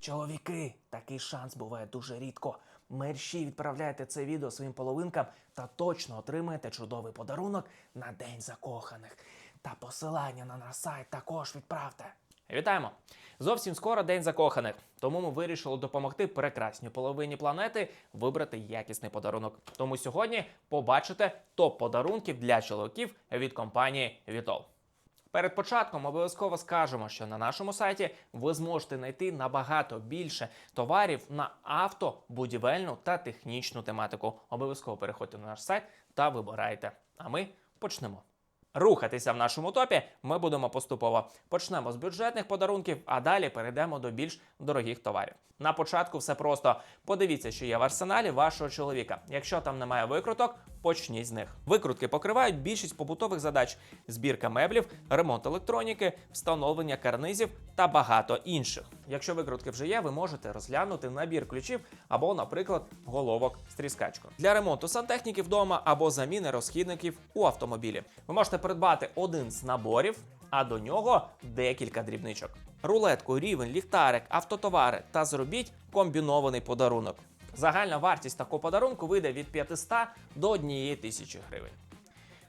Чоловіки, такий шанс буває дуже рідко. Мерщі відправляйте це відео своїм половинкам та точно отримаєте чудовий подарунок на День закоханих. Та посилання на наш сайт також відправте. Вітаємо! Зовсім скоро День закоханих, тому ми вирішили допомогти прекрасній половині планети вибрати якісний подарунок. Тому сьогодні побачите топ подарунків для чоловіків від компанії Vitol. Перед початком обов'язково скажемо, що на нашому сайті ви зможете знайти набагато більше товарів на авто, будівельну та технічну тематику. Обов'язково переходьте на наш сайт та вибирайте. А ми почнемо. Рухатися в нашому топі ми будемо поступово. Почнемо з бюджетних подарунків, а далі перейдемо до більш дорогих товарів. На початку все просто подивіться, що є в арсеналі вашого чоловіка. Якщо там немає викруток, почніть з них. Викрутки покривають більшість побутових задач: збірка меблів, ремонт електроніки, встановлення карнизів та багато інших. Якщо викрутки вже є, ви можете розглянути набір ключів або, наприклад, головок з тріскачкою. Для ремонту сантехніки вдома або заміни розхідників у автомобілі. Ви можете придбати один з наборів, а до нього декілька дрібничок. Рулетку, рівень, ліхтарик, автотовари та зробіть комбінований подарунок. Загальна вартість такого подарунку вийде від 500 до 1000 гривень.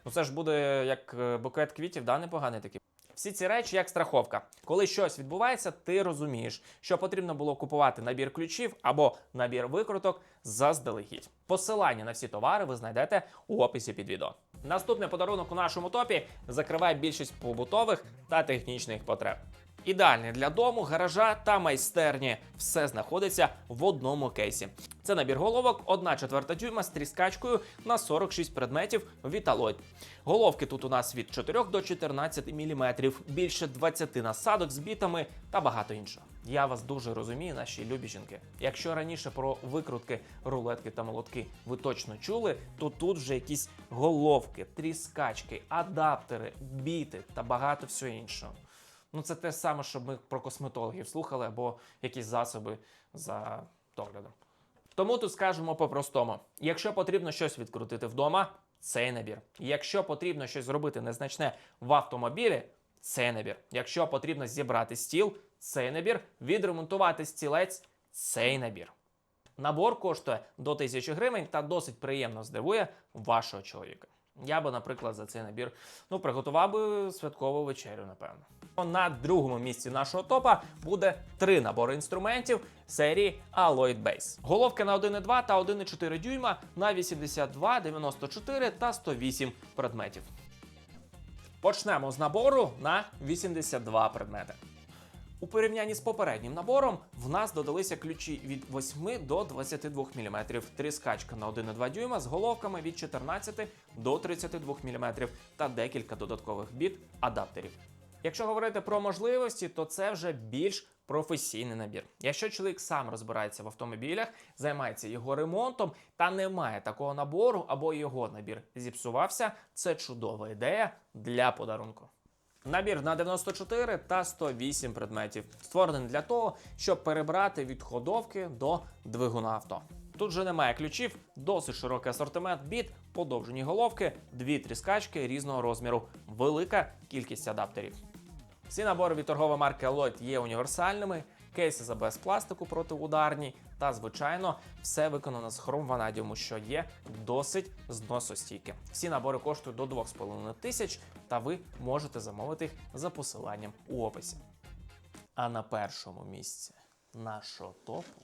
Ну це ж буде як е, букет квітів, да, непоганий такий. Всі ці речі як страховка. Коли щось відбувається, ти розумієш, що потрібно було купувати набір ключів або набір викруток заздалегідь. Посилання на всі товари ви знайдете у описі під відео. Наступний подарунок у нашому топі закриває більшість побутових та технічних потреб. Ідеальний для дому, гаража та майстерні. Все знаходиться в одному кейсі. Це набір головок, 1 четверта дюйма з тріскачкою на 46 предметів Vitaloid. Головки тут у нас від 4 до 14 мм, більше 20 насадок з бітами та багато іншого. Я вас дуже розумію, наші любі жінки. Якщо раніше про викрутки, рулетки та молотки ви точно чули, то тут вже якісь головки, тріскачки, адаптери, біти та багато всього іншого. Ну, це те саме, що ми про косметологів слухали або якісь засоби за доглядом. Тому тут скажемо по-простому: якщо потрібно щось відкрутити вдома, цей набір. Якщо потрібно щось зробити незначне в автомобілі, цей набір. Якщо потрібно зібрати стіл, цей набір, відремонтувати стілець, цей набір. Набор коштує до 1000 гривень та досить приємно здивує вашого чоловіка. Я би, наприклад, за цей набір ну, приготував би святкову вечерю, напевно. На другому місці нашого топа буде три набори інструментів серії Alloyd Base. Головки на 1,2 та 1,4 дюйма на 82, 94 та 108 предметів. Почнемо з набору на 82 предмети. У порівнянні з попереднім набором в нас додалися ключі від 8 до 22 мм, тріскачка на 1,2 дюйма з головками від 14 до 32 мм та декілька додаткових біт адаптерів. Якщо говорити про можливості, то це вже більш професійний набір. Якщо чоловік сам розбирається в автомобілях, займається його ремонтом та не має такого набору або його набір зіпсувався, це чудова ідея для подарунку. Набір на 94 та 108 предметів, створений для того, щоб перебрати від ходовки до двигуна авто. Тут же немає ключів, досить широкий асортимент біт, подовжені головки, дві тріскачки різного розміру, велика кількість адаптерів. Всі набори від торгової марки Alloyd є універсальними, кейси з АБС пластику протиударні та, звичайно, все виконано з хром ванадіуму, що є досить зносостійке. Всі набори коштують до 2,5 тисяч, та ви можете замовити їх за посиланням у описі. А на першому місці нашого топу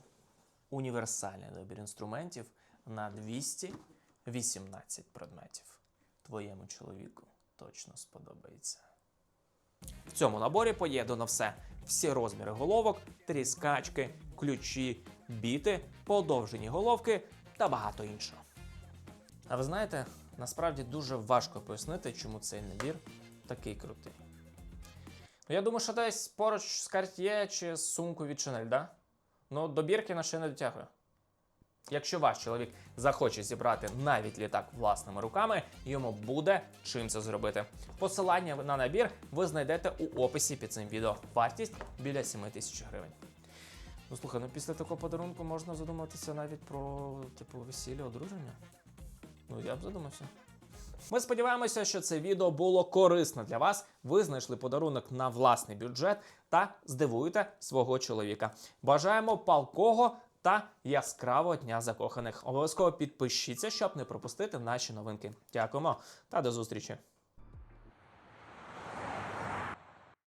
універсальний набір інструментів на 218 предметів. Твоєму чоловіку точно сподобається. В цьому наборі поєднано все: всі розміри головок, тріскачки, ключі, біти, подовжені головки та багато іншого. А ви знаєте, насправді дуже важко пояснити, чому цей набір такий крутий. Ну, я думаю, що десь поруч з Cartier чи з сумкою від Chanel, да? Ну, до Біркіна ще не дотягує. Якщо ваш чоловік захоче зібрати навіть літак власними руками, йому буде чим це зробити. Посилання на набір ви знайдете у описі під цим відео. Вартість біля 7 тисяч гривень. Ну слухай, ну після такого подарунку можна задуматися навіть про типу весілля, одруження. Ну я б задумався. Ми сподіваємося, що це відео було корисно для вас. Ви знайшли подарунок на власний бюджет та здивуєте свого чоловіка. Бажаємо палкого та яскравого дня закоханих. Обов'язково підпишіться, щоб не пропустити наші новинки. Дякуємо та до зустрічі.